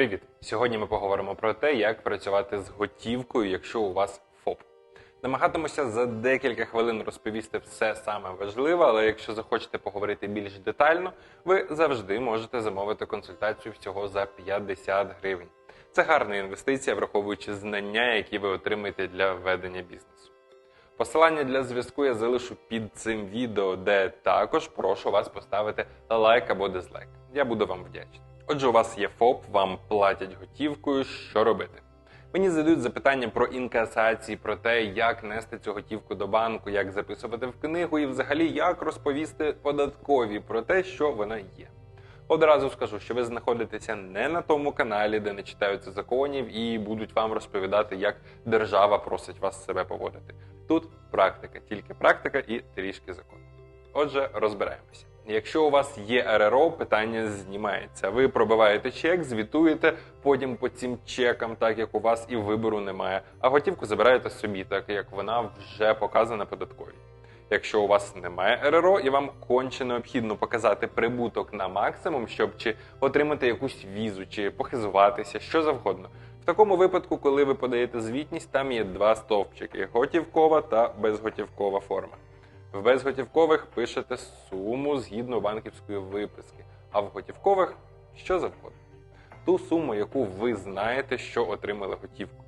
Привіт! Сьогодні ми поговоримо про те, як працювати з готівкою, якщо у вас ФОП. Намагатимуся за декілька хвилин розповісти все саме важливе, але якщо захочете поговорити більш детально, ви завжди можете замовити консультацію всього за 50 гривень. Це гарна інвестиція, враховуючи знання, які ви отримаєте для ведення бізнесу. Посилання для зв'язку я залишу під цим відео, де також прошу вас поставити лайк або дизлайк. Я буду вам вдячний. Отже, у вас є ФОП, вам платять готівкою. Що робити? Мені задають запитання про інкасації, про те, як нести цю готівку до банку, як записувати в книгу і взагалі як розповісти податкові про те, що вона є. Одразу скажу, що ви знаходитеся не на тому каналі, де не читаються законів, і будуть вам розповідати, як держава просить вас себе поводити. Тут практика, тільки практика і трішки закону. Отже, розбираємося. Якщо у вас є РРО, питання знімається. Ви пробиваєте чек, звітуєте потім по цим чекам, так як у вас і вибору немає. А готівку забираєте собі, так як вона вже показана податковій. Якщо у вас немає РРО і вам конче необхідно показати прибуток на максимум, щоб чи отримати якусь візу, чи похизуватися, що завгодно. В такому випадку, коли ви подаєте звітність, там є два стовпчики: готівкова та безготівкова форма. В безготівкових пишете суму згідно банківської виписки, а в готівкових що завгодно. Ту суму, яку ви знаєте, що отримали готівку.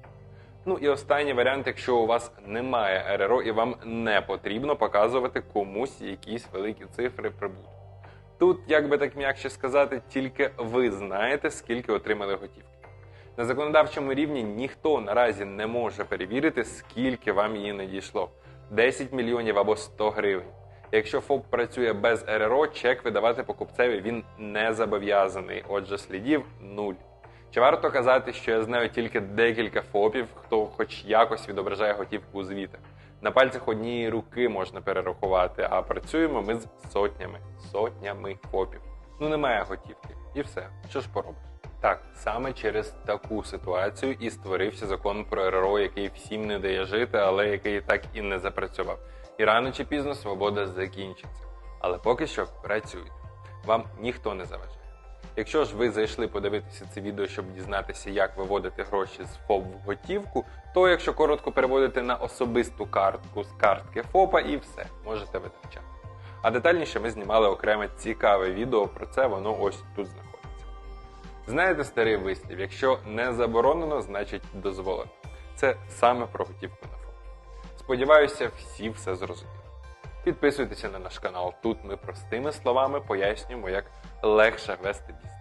Ну і останній варіант, якщо у вас немає РРО і вам не потрібно показувати комусь якісь великі цифри прибутку. Тут, як би так м'якше сказати, тільки ви знаєте, скільки отримали готівки. На законодавчому рівні ніхто наразі не може перевірити, скільки вам її надійшло 10 мільйонів або 100 гривень. Якщо ФОП працює без РРО, чек видавати покупцеві він не зобов'язаний, отже, слідів нуль. Чи варто казати, що я знаю тільки декілька ФОПів, хто хоч якось відображає готівку у звітах? На пальцях однієї руки можна перерахувати, а працюємо ми з сотнями, сотнями ФОПів. Ну немає готівки. І все. Що ж поробиш? Так, саме через таку ситуацію і створився закон про РРО, який всім не дає жити, але який так і не запрацював. І рано чи пізно свобода закінчиться. Але поки що працюйте. Вам ніхто не заважає. Якщо ж ви зайшли подивитися це відео, щоб дізнатися, як виводити гроші з ФОП в готівку, то якщо коротко переводити на особисту картку з картки ФОПа і все, можете витрачати. А детальніше ми знімали окреме цікаве відео про це, воно ось тут знаходиться. Знаєте старий вислів, якщо не заборонено, значить дозволено. Це саме про готівку на ФОП. Сподіваюся, всі все зрозуміли. Підписуйтеся на наш канал. Тут ми простими словами пояснюємо, як легше вести бізнес.